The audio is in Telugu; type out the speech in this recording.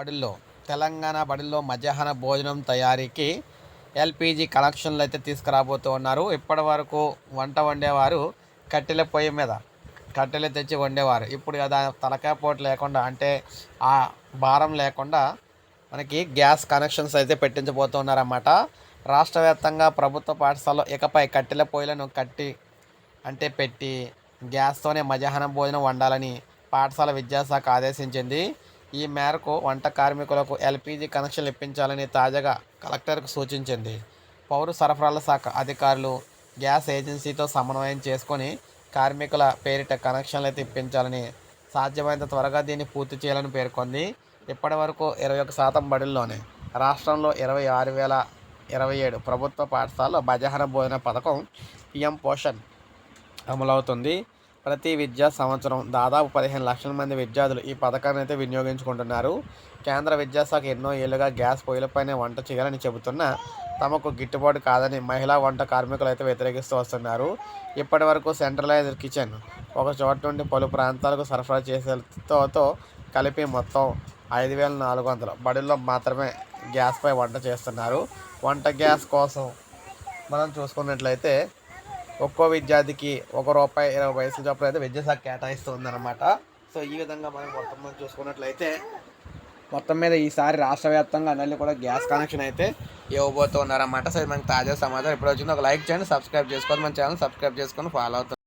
బడుల్లో తెలంగాణ బడుల్లో మధ్యాహ్న భోజనం తయారీకి ఎల్పిజి కనెక్షన్లు అయితే తీసుకురాబోతూ ఉన్నారు. ఇప్పటి వరకు వంట వండేవారు కట్టెల పొయ్యి మీద కట్టెలు తెచ్చి వండేవారు. ఇప్పుడు కదా తలకాయ పోటు లేకుండా అంటే ఆ భారం లేకుండా మనకి గ్యాస్ కనెక్షన్స్ అయితే పెట్టించబోతున్నారన్నమాట రాష్ట్ర వ్యాప్తంగా ప్రభుత్వ పాఠశాలలో ఇకపై కట్టెల పొయ్యిలను కట్టి అంటే పెట్టి గ్యాస్తోనే మధ్యాహ్నం భోజనం వండాలని పాఠశాల విద్యాశాఖ ఆదేశించింది. ఈ మేరకు వంట కార్మికులకు ఎల్పిజి కనెక్షన్లు ఇప్పించాలని తాజాగా కలెక్టర్కు సూచించింది. పౌర సరఫరాల శాఖ అధికారులు గ్యాస్ ఏజెన్సీతో సమన్వయం చేసుకొని కార్మికుల పేరిట కనెక్షన్లు అయితే ఇప్పించాలని సాధ్యమైనంత త్వరగా దీన్ని పూర్తి చేయాలని పేర్కొంది. ఇప్పటి వరకు ఇరవై ఒక శాతం బడుల్లోనే రాష్ట్రంలో ఇరవై ఆరు వేల ఇరవై ఏడు ప్రభుత్వ పాఠశాలలో మధ్యాహ్న భోజన పథకం పిఎం పోషన్ అమలవుతుంది. ప్రతి విద్యా సంవత్సరం దాదాపు పదిహేను లక్షల మంది విద్యార్థులు ఈ పథకాన్ని అయితే వినియోగించుకుంటున్నారు. కేంద్ర విద్యాశాఖ ఎన్నో ఏళ్ళుగా గ్యాస్ పొయ్యిలపైనే వంట చేయాలని చెబుతున్నా తమకు గిట్టుబాటు కాదని మహిళా వంట కార్మికులు అయితే వ్యతిరేకిస్తూ వస్తున్నారు. ఇప్పటి వరకు సెంట్రలైజ్డ్ కిచెన్ ఒక చోట నుండి పలు ప్రాంతాలకు సరఫరా చేసేతో కలిపి మొత్తం ఐదు వేల నాలుగు వందలు బడుల్లో మాత్రమే గ్యాస్పై వంట చేస్తున్నారు. వంట గ్యాస్ కోసం మనం చూసుకున్నట్లయితే ఒక్కో విద్యార్థికి ఒక రూపాయి ఇరవై పైసలు చొప్పున అయితే విద్యాశాఖ కేటాయిస్తుంది అనమాట సో ఈ విధంగా మనం మొత్తం మనం చూసుకున్నట్లయితే మొత్తం మీద ఈసారి రాష్ట్ర వ్యాప్తంగా అన్నీ కూడా గ్యాస్ కనెక్షన్ అయితే ఇవ్వబోతున్నారన్నమాట సో మనకి తాజా సమాచారం. ఇప్పుడు వచ్చింది ఒక లైక్ చేయండి సబ్స్క్రైబ్ చేసుకోండి. మన ఛానల్ సబ్స్క్రైబ్ చేసుకొని ఫాలో అవుతుంది